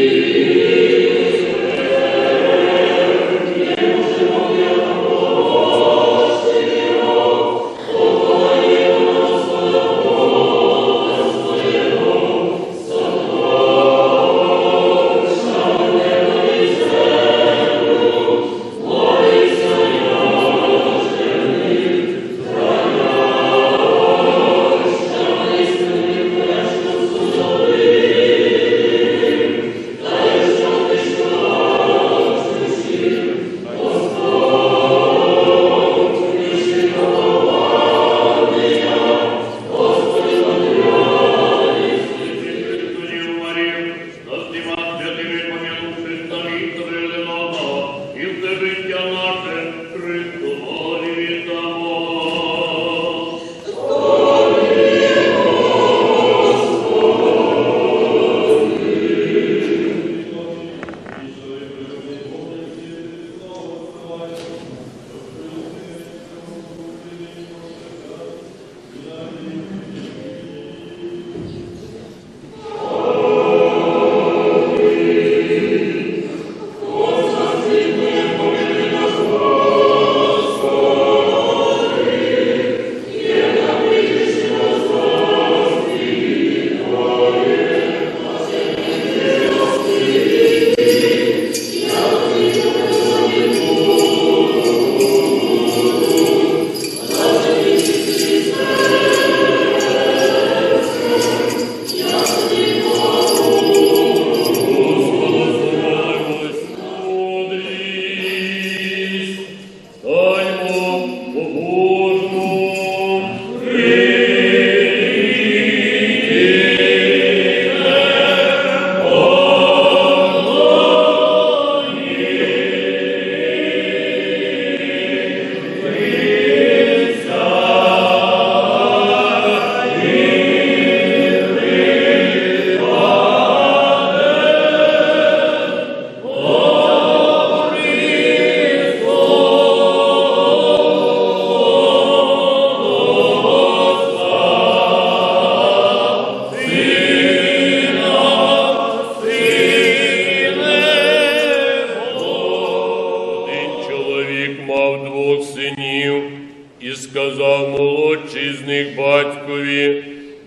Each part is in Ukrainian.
Música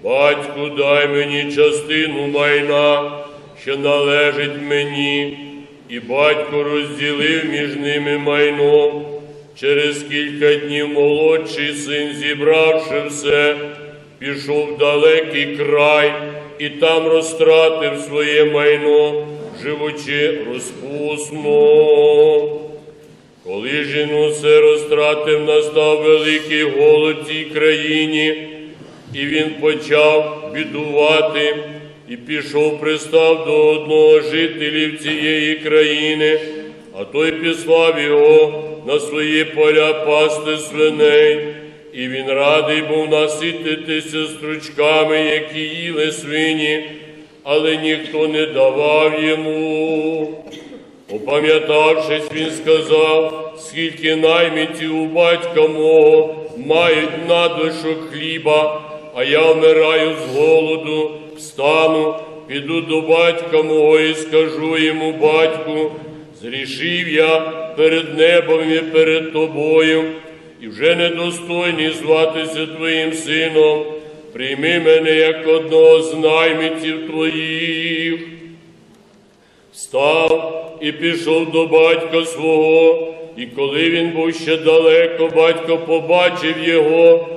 батьку, дай мені частину майна, що належить мені. І батько розділив між ними майно. Через кілька днів молодший син, зібравши все, пішов в далекий край і там розтратив своє майно, живучи розпусно. Коли ж він усе розтратив, настав великий голод цій країні, і він почав бідувати, і пішов, пристав до одного жителів цієї країни, а той післав його на свої поля пасти свиней, і він радий був насититися стручками, які їли свині, але ніхто не давав йому. Опам'ятавшись, він сказав, скільки наймітів у батька мого мають надушок хліба, а я вмираю з голоду, встану, піду до батька мого і скажу йому, батьку, зрішив я перед небом і перед тобою, і вже недостойний зватися твоїм сином. Прийми мене як одного з наймітів твоїх. Став і пішов до батька свого, і коли він був ще далеко, батько побачив його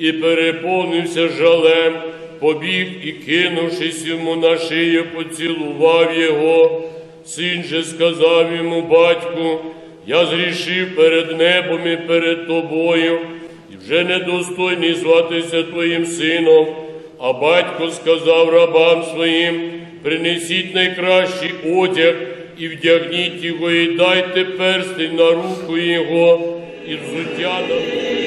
і переповнився жалем, побіг і, кинувшись йому на шию, поцілував його. Син же сказав йому, батьку, я зрішив перед небом і перед тобою, і вже недостойний зватися твоїм сином. А батько сказав рабам своїм, принесіть найкращий одяг і вдягніть його, і дайте перстень на руку його, і взуття на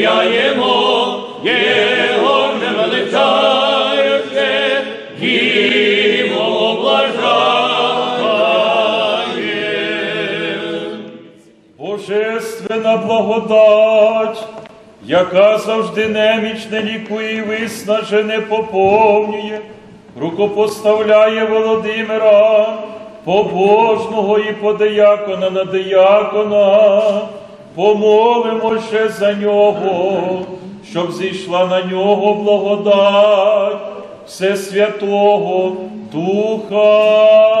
я його не величаючи, йому облажає. Божественна благодать, яка завжди немічне лікує і виснажене поповнює, рукопоставляє Володимира, побожного і подиякона на диякона, помолимо ще за нього, щоб зійшла на нього благодать Всесвятого Духа.